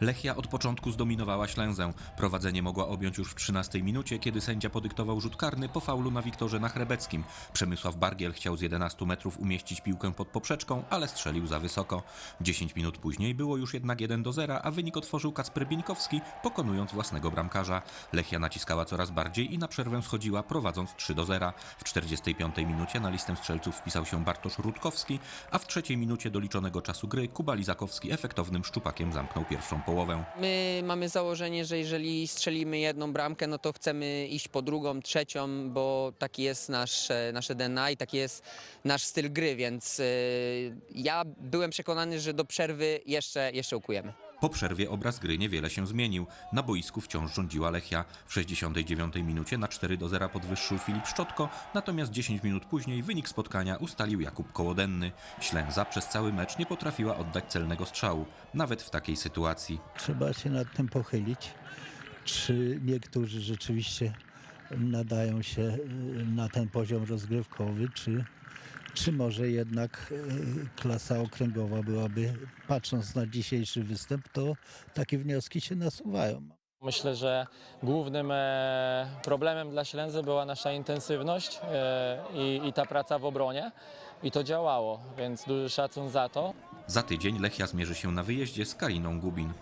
Lechia od początku zdominowała Ślęzę. Prowadzenie mogła objąć już w 13 minucie, kiedy sędzia podyktował rzut karny po faulu na Wiktorze Nachrebeckim. Przemysław Bargiel chciał z 11 metrów umieścić piłkę pod poprzeczką, ale strzelił za wysoko. 10 minut później było już jednak 1 do 0, a wynik otworzył Kacper Bieńkowski, pokonując własnego bramkarza. Lechia naciskała coraz bardziej i na przerwę schodziła, prowadząc 3 do 0. W 45 minucie na listę strzelców wpisał się Bartosz Rutkowski, a w trzeciej minucie doliczonego czasu gry Kuba Lizakowski efektownym szczupakiem zamknął pierwszą połowę. My mamy założenie, że jeżeli strzelimy jedną bramkę, no to chcemy iść po drugą, trzecią, bo taki jest nasz, e, nasze DNA i taki jest nasz styl gry, więc e, ja byłem przekonany, że do przerwy jeszcze, jeszcze ukujemy. Po przerwie obraz gry niewiele się zmienił. Na boisku wciąż rządziła Lechia. W 69 minucie na 4 do 0 podwyższył Filip Szczotko, natomiast 10 minut później wynik spotkania ustalił Jakub Kołodenny. Ślęza przez cały mecz nie potrafiła oddać celnego strzału, nawet w takiej sytuacji. Trzeba się nad tym pochylić, czy niektórzy rzeczywiście nadają się y, na ten poziom rozgrywkowy, czy, czy może jednak y, klasa okręgowa byłaby, patrząc na dzisiejszy występ, to takie wnioski się nasuwają. Myślę, że głównym e, problemem dla Ślęzy była nasza intensywność e, i, i ta praca w obronie. I to działało, więc duży szacun za to. Za tydzień Lechia zmierzy się na wyjeździe z Kaliną Gubin.